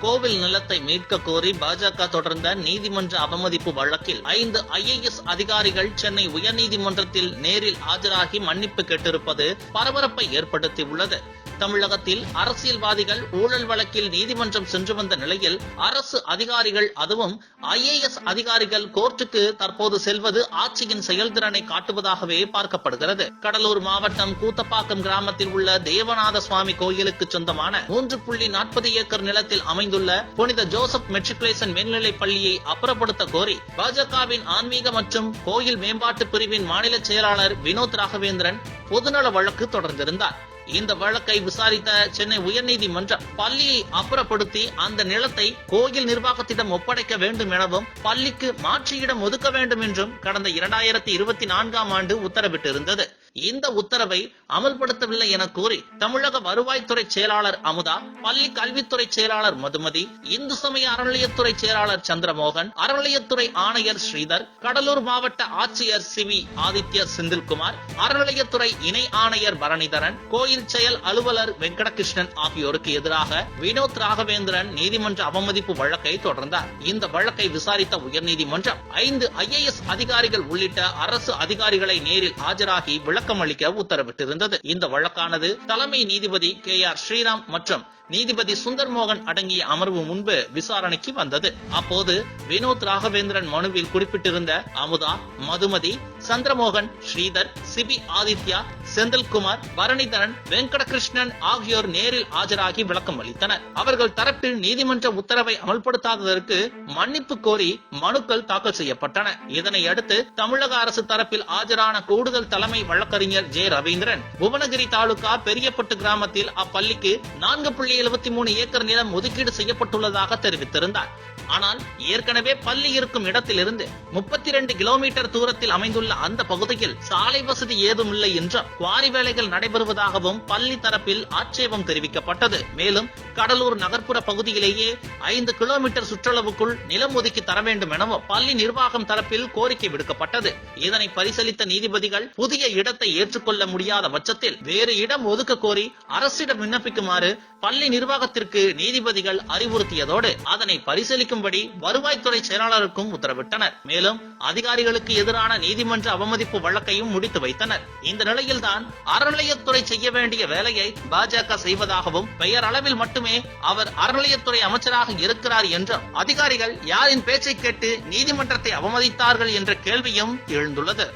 கோவில் நிலத்தை மீட்க கோரி பாஜக தொடர்ந்த நீதிமன்ற அவமதிப்பு வழக்கில் ஐந்து ஐஏஎஸ் அதிகாரிகள் சென்னை உயர்நீதிமன்றத்தில் நேரில் ஆஜராகி மன்னிப்பு கேட்டிருப்பது பரபரப்பை ஏற்படுத்தியுள்ளது. தமிழகத்தில் அரசியல்வாதிகள் ஊழல் வழக்கில் நீதிமன்றம் சென்று வந்த நிலையில் அரசு அதிகாரிகள் அதுவும் ஐஏஎஸ் அதிகாரிகள் கோர்ட்டுக்கு தற்போது செல்வது ஆட்சியின் செயல்திறனை காட்டுவதாகவே பார்க்கப்படுகிறது. கடலூர் மாவட்டம் கூத்தப்பாக்கம் கிராமத்தில் உள்ள தேவநாத சுவாமி கோயிலுக்கு சொந்தமான மூன்று புள்ளி நாற்பது ஏக்கர் நிலத்தில் அமைந்துள்ள புனித ஜோசப் மெட்ரிகுலேஷன் மேல்நிலைப் பள்ளியை அப்புறப்படுத்த கோரி பாஜகவின் ஆன்மீக மற்றும் கோயில் மேம்பாட்டு பிரிவின் மாநில செயலாளர் வினோத் ராகவேந்திரன் பொதுநல வழக்கு தொடர்ந்திருந்தார். இந்த வழக்கை விசாரித்த சென்னை உயர்நீதிமன்றம் பள்ளியை அப்புறப்படுத்தி அந்த நிலத்தை கோயில் நிர்வாகத்திடம் ஒப்படைக்க வேண்டும் எனவும் பள்ளிக்கு மாற்று இடம் ஒதுக்க வேண்டும் என்றும் கடந்த இரண்டாயிரத்தி இருபத்தி நான்காம் ஆண்டு உத்தரவிட்டிருந்தது. இந்த உத்தரவை அமல்படுத்தவில்லை என கூறி தமிழக வருவாய்த்துறை செயலாளர் அமுதா பள்ளி கல்வித்துறை செயலாளர் மதுமதி இந்து சமய அறநிலையத்துறை செயலாளர் சந்திரமோகன் அறநிலையத்துறை ஆணையர் ஸ்ரீதர் கடலூர் மாவட்ட ஆட்சியர் சிவி ஆதித்ய செந்தில்குமார் அறநிலையத்துறை இணை ஆணையர் பரணிதரன் கோயில் செயல் அலுவலர் வெங்கடகிருஷ்ணன் ஆகியோருக்கு எதிராக வினோத் ராகவேந்திரன் நீதிமன்ற அவமதிப்பு வழக்கை தொடர்ந்தார். இந்த வழக்கை விசாரித்த உயர்நீதிமன்றம் ஐந்து ஐஏஎஸ் அதிகாரிகள் உள்ளிட்ட அரசு அதிகாரிகளை நேரில் ஆஜராகி விளக்கம் விளக்கம் அளிக்க உத்தரவிட்டிருந்தது. இந்த வழக்கானது தலைமை நீதிபதி கே ஆர் ஸ்ரீராம் மற்றும் நீதிபதி சுந்தர் மோகன் அடங்கிய அமர்வு முன்பு விசாரணைக்கு வந்தது. அப்போது வினோத் ராகவேந்திரன் மனுவில் குறிப்பிட்டிருந்த அமுதா மதுமதி சந்திரமோகன் ஸ்ரீதர் சிபி ஆதித்யா செந்தில்குமார் பரணிதரன் வெங்கடகிருஷ்ணன் ஆகியோர் நேரில் ஆஜராகி விளக்கம் அளித்தனர். அவர்கள் தரப்பில் நீதிமன்ற உத்தரவை அமல்படுத்தாததற்கு மன்னிப்பு கோரி மனுக்கள் தாக்கல் செய்யப்பட்டன. இதனை அடுத்து தமிழக அரசு தரப்பில் ஆஜரான கூடுதல் தலைமை வழக்கறிஞர் ஜே ரவீந்திரன். புவனகிரி தாலுகா பெரியப்பட்டு கிராமத்தில் அப்பள்ளிக்கு நான்கு புள்ளி எழுபத்தி மூணு ஏக்கர் நிலம் ஒதுக்கீடு செய்யப்பட்டுள்ளதாக தெரிவித்திருந்தார். ஆனால் ஏற்கனவே பள்ளி இருக்கும் இடத்திலிருந்து முப்பத்தி ரெண்டு கிலோமீட்டர் தூரத்தில் அமைந்துள்ள அந்த பகுதியில் சாலை வசதி ஏதும் இல்லை என்றும் குவாரி வேலைகள் நடைபெறுவதாகவும் பள்ளி தரப்பில் ஆட்சேபம் தெரிவிக்கப்பட்டது. மேலும் கடலூர் நகர்ப்புற பகுதியிலேயே ஐந்து கிலோமீட்டர் சுற்றளவுக்குள் நிலம் ஒதுக்கி தர வேண்டும் எனவும் பள்ளி நிர்வாகம் தரப்பில் கோரிக்கை விடுக்கப்பட்டது. இதனை பரிசீலித்த நீதிபதிகள் புதிய இடத்தை ஏற்றுக்கொள்ள முடியாத பட்சத்தில் வேறு இடம் ஒதுக்க கோரி அரசிடம் விண்ணப்பிக்குமாறு பள்ளி நிர்வாகத்திற்கு நீதிபதிகள் அறிவுறுத்தியதோடு அதனை பரிசீலிக்கும்படி வருவாய்த்துறை செயலாளருக்கும் உத்தரவிட்டனர். மேலும் அதிகாரிகளுக்கு எதிரான நீதிமன்ற அவமதிப்பு வழக்கையும் முடித்து வைத்தனர். இந்த நிலையில்தான் அறநிலையத்துறை செய்ய வேண்டிய வேலையை பாஜக செய்வதாகவும் பெயர் அளவில் மட்டுமே அவர் அறநிலையத்துறை அமைச்சராக இருக்கிறார் என்றும் அதிகாரிகள் யாரின் பேச்சை கேட்டு நீதிமன்றத்தை அவமதித்தார்கள் என்ற கேள்வியும் எழுந்துள்ளது.